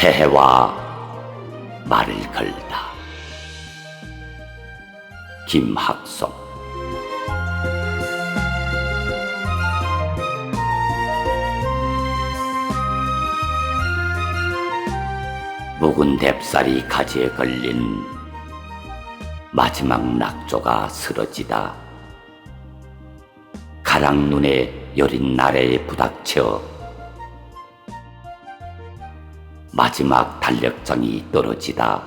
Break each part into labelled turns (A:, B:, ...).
A: 새해와 말을 걸다. 김학성 묵은 뎁살이 가지에 걸린 마지막 낙조가 쓰러지다. 가락 눈에 여린 나래에 부닥쳐 마지막 달력장이 떨어지다.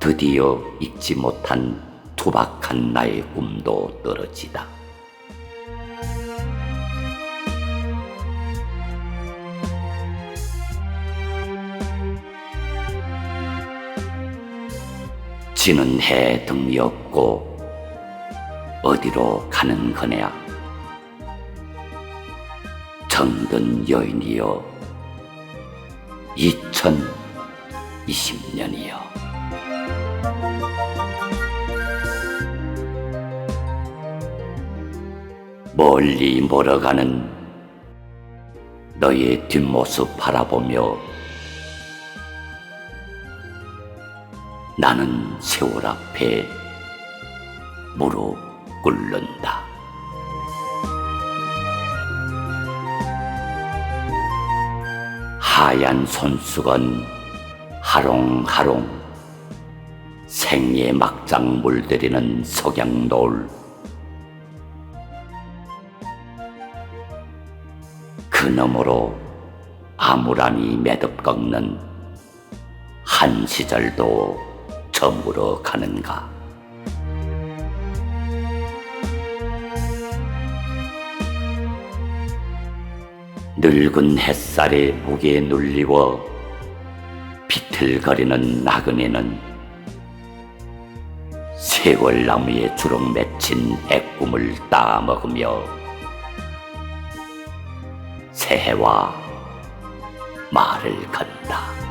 A: 드디어 잊지 못한 투박한 나의 꿈도 떨어지다. 지는 해 등이 없고 어디로 가는 거냐 정든 여인이여 2020년이여 멀리 멀어가는 너의 뒷모습 바라보며 나는 세월 앞에 무릎 꿇는다. 하얀 손수건 하롱하롱. 생의 막장 물들이는 석양 노을 그 너머로 암울함이 매듭 꺾는 한 시절도 저물어 가는가 늙은 햇살에 무게 눌리워 비틀거리는 나그네는 세월나무에 주렁 맺힌 해꿈을 따먹으며 새해와 말을 건다.